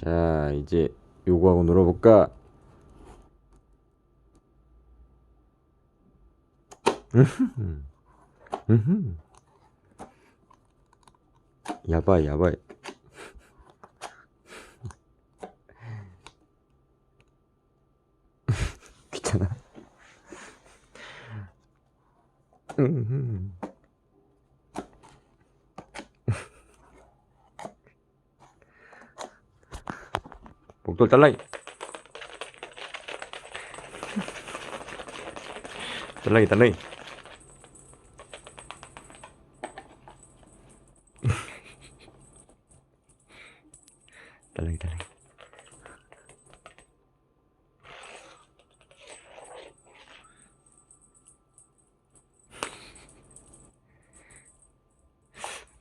자, 이제 요거하고 놀아볼까? 음흠. 음흠. 야바이, 야바이. 귀찮아. 목돌 딸랑이. 딸랑이, 딸랑이. 딸랑이, 딸랑이.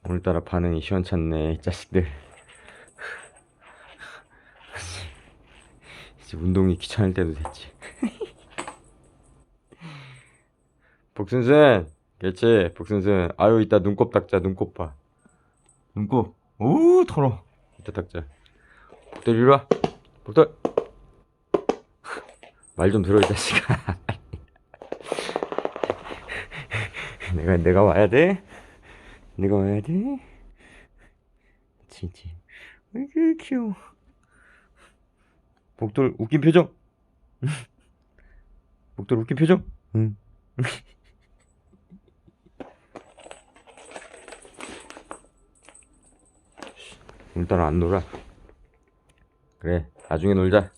오늘따라 반응이 시원찮네, 이 자식들. 이제 운동이 귀찮을 때도 됐지. 복순순, 그렇지, 복순순. 아유, 이따 눈곱 닦자, 눈곱 봐. 눈곱. 오, 더러. 이따 닦자. 복돌 이리 와. 복돌. 말 좀 들어, 이 자식아. 내가, 내가 와야 돼? 내가 와야 돼? 진짜. 아이고, 귀여워. 복돌 웃긴 표정. 복돌 웃긴 표정. 응. 오늘따라 안 놀아. 그래, 나중에 놀자.